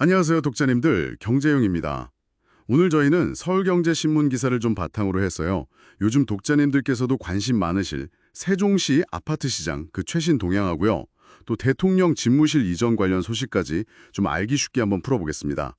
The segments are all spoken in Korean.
안녕하세요, 독자님들. 경제용입니다. 오늘 저희는 서울경제신문 기사를 좀 바탕으로 했어요. 요즘 독자님들께서도 관심 많으실 세종시 아파트 시장 그 최신 동향하고요. 또 대통령 집무실 이전 관련 소식까지 좀 알기 쉽게 한번 풀어보겠습니다.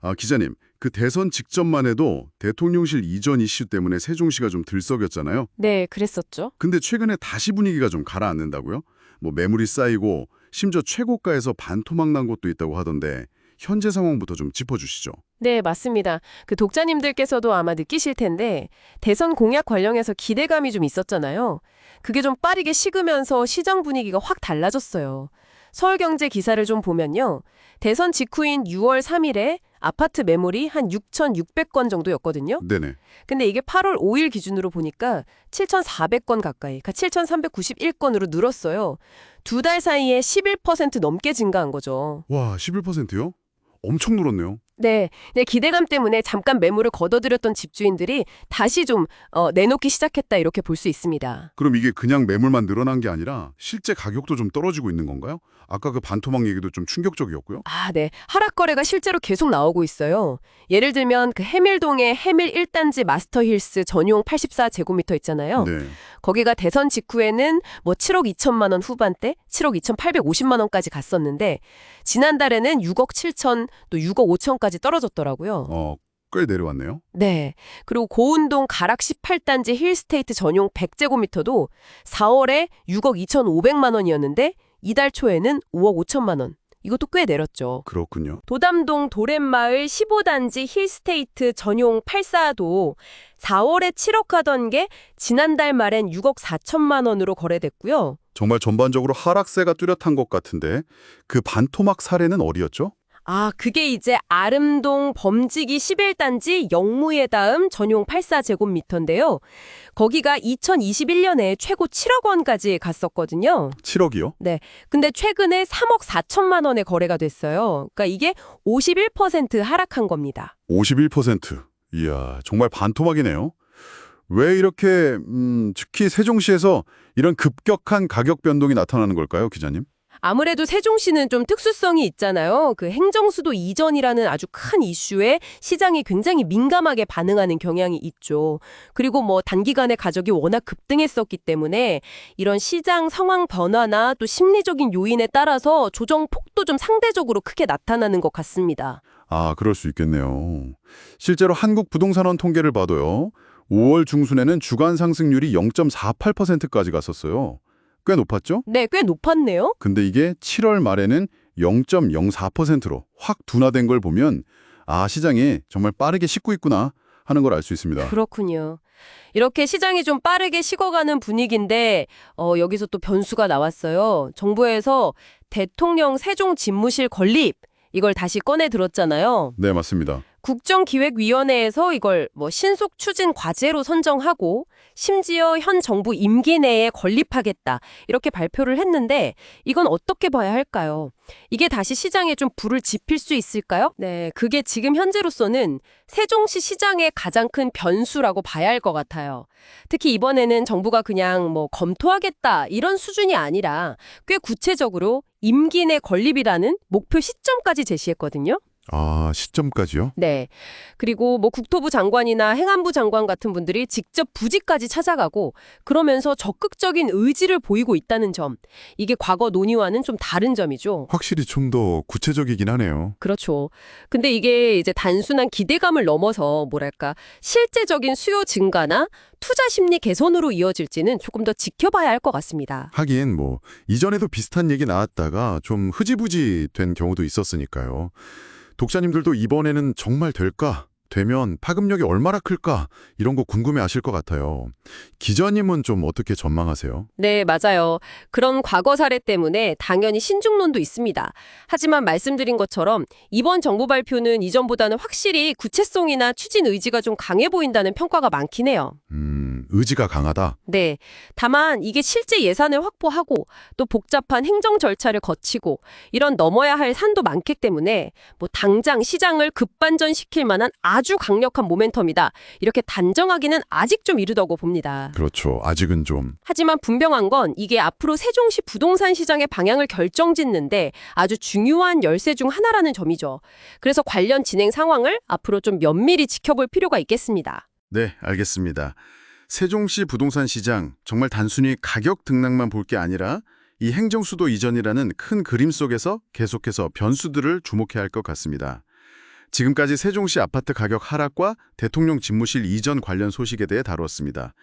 아, 기자님, 그 대선 직전만 해도 대통령실 이전 이슈 때문에 세종시가 좀 들썩였잖아요. 네, 그랬었죠. 근데 최근에 다시 분위기가 좀 가라앉는다고요? 뭐 매물이 쌓이고 심지어 최고가에서 반토막 난 곳도 있다고 하던데 현재 상황부터 좀 짚어주시죠. 네, 맞습니다. 그 독자님들께서도 아마 느끼실 텐데 대선 공약 관련해서 기대감이 좀 있었잖아요. 그게 좀 빠르게 식으면서 시장 분위기가 확 달라졌어요. 서울경제 기사를 좀 보면요. 대선 직후인 6월 3일에 아파트 매물이 한 6,600건 정도였거든요. 네네. 근데 이게 8월 5일 기준으로 보니까 7,400건 가까이, 그러니까 7,391건으로 늘었어요. 두 달 사이에 11% 넘게 증가한 거죠. 와, 11%요? 엄청 늘었네요. 네, 네, 기대감 때문에 잠깐 매물을 걷어들였던 집주인들이 다시 좀 어, 내놓기 시작했다 이렇게 볼 수 있습니다. 그럼 이게 그냥 매물만 늘어난 게 아니라 실제 가격도 좀 떨어지고 있는 건가요? 아까 그 반토막 얘기도 좀 충격적이었고요. 아, 네. 하락 거래가 실제로 계속 나오고 있어요. 예를 들면 그 해밀동의 해밀 1단지 마스터힐스 전용 84제곱미터 있잖아요. 네. 거기가 대선 직후에는 뭐 7억 2천만 원 후반대, 7억 2,850만 원까지 갔었는데 지난달에는 6억 7천 또 6억 5천까지 떨어졌더라고요. 어, 꽤 내려왔네요. 네. 그리고 고운동 가락 18단지 힐스테이트 전용 100제곱미터도 4월에 6억 2,500만 원이었는데 이달 초에는 5억 5천만 원. 이것도 꽤 내렸죠. 그렇군요. 도담동 도렛마을 15단지 힐스테이트 전용 84도 4월에 7억 하던 게 지난달 말엔 6억 4천만 원으로 거래됐고요. 정말 전반적으로 하락세가 뚜렷한 것 같은데 그 반토막 사례는 어디였죠? 아, 그게 이제 아름동 범지기 11단지 영무예 다음 전용 84제곱미터인데요. 거기가 2021년에 최고 7억 원까지 갔었거든요. 7억이요? 근데 최근에 3억 4천만 원에 거래가 됐어요. 그러니까 이게 51% 하락한 겁니다. 51%. 이야, 정말 반토막이네요. 왜 이렇게 음, 특히 세종시에서 이런 급격한 가격 변동이 나타나는 걸까요, 기자님? 아무래도 세종시는 좀 특수성이 있잖아요. 그 행정수도 이전이라는 아주 큰 이슈에 시장이 굉장히 민감하게 반응하는 경향이 있죠. 그리고 뭐 단기간에 가격이 워낙 급등했었기 때문에 이런 시장 상황 변화나 또 심리적인 요인에 따라서 조정 폭도 좀 상대적으로 크게 나타나는 것 같습니다. 아, 그럴 수 있겠네요. 실제로 한국 부동산원 통계를 봐도요. 5월 중순에는 주간 상승률이 0.48%까지 갔었어요. 꽤 높았죠? 네, 꽤 높았네요. 근데 이게 7월 말에는 0.04%로 확 둔화된 걸 보면 아, 시장이 정말 빠르게 식고 있구나 하는 걸 알 수 있습니다. 그렇군요. 이렇게 시장이 좀 빠르게 식어가는 분위기인데 어, 여기서 또 변수가 나왔어요. 정부에서 대통령 세종 집무실 건립 이걸 다시 꺼내 들었잖아요. 네, 맞습니다. 국정기획위원회에서 이걸 뭐 신속 추진 과제로 선정하고 심지어 현 정부 임기 내에 건립하겠다 이렇게 발표를 했는데 이건 어떻게 봐야 할까요? 이게 다시 시장에 좀 불을 지필 수 있을까요? 네, 그게 지금 현재로서는 세종시 시장의 가장 큰 변수라고 봐야 할 것 같아요. 특히 이번에는 정부가 그냥 뭐 검토하겠다 이런 수준이 아니라 꽤 구체적으로 임기 내 건립이라는 목표 시점까지 제시했거든요. 아, 시점까지요? 네. 그리고 뭐 국토부 장관이나 행안부 장관 같은 분들이 직접 부지까지 찾아가고 그러면서 적극적인 의지를 보이고 있다는 점. 이게 과거 논의와는 좀 다른 점이죠. 확실히 좀 더 구체적이긴 하네요. 그렇죠. 근데 이게 이제 단순한 기대감을 넘어서 뭐랄까 실제적인 수요 증가나 투자 심리 개선으로 이어질지는 조금 더 지켜봐야 할 것 같습니다. 하긴 뭐 이전에도 비슷한 얘기 나왔다가 좀 흐지부지 된 경우도 있었으니까요. 독자님들도 이번에는 정말 될까? 되면 파급력이 얼마나 클까? 이런 거 궁금해하실 것 같아요. 기자님은 좀 어떻게 전망하세요? 네, 맞아요. 그런 과거 사례 때문에 당연히 신중론도 있습니다. 하지만 말씀드린 것처럼 이번 정부 발표는 이전보다는 확실히 구체성이나 추진 의지가 좀 강해 보인다는 평가가 많긴 해요. 음, 음, 의지가 강하다. 네. 다만 이게 실제 예산을 확보하고 또 복잡한 행정 절차를 거치고 이런 넘어야 할 산도 많기 때문에 뭐 당장 시장을 급반전시킬 만한 아주 강력한 모멘텀이다. 이렇게 단정하기는 아직 좀 이르다고 봅니다. 그렇죠. 아직은 좀. 하지만 분명한 건 이게 앞으로 세종시 부동산 시장의 방향을 결정짓는데 아주 중요한 열쇠 중 하나라는 점이죠. 그래서 관련 진행 상황을 앞으로 좀 면밀히 지켜볼 필요가 있겠습니다. 네, 알겠습니다. 세종시 부동산 시장 정말 단순히 가격 등락만 볼 게 아니라 이 행정수도 이전이라는 큰 그림 속에서 계속해서 변수들을 주목해야 할 것 같습니다. 지금까지 세종시 아파트 가격 하락과 대통령 집무실 이전 관련 소식에 대해 다루었습니다.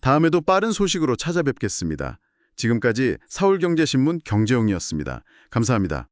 다음에도 빠른 소식으로 찾아뵙겠습니다. 지금까지 서울경제신문 경제용이었습니다. 감사합니다.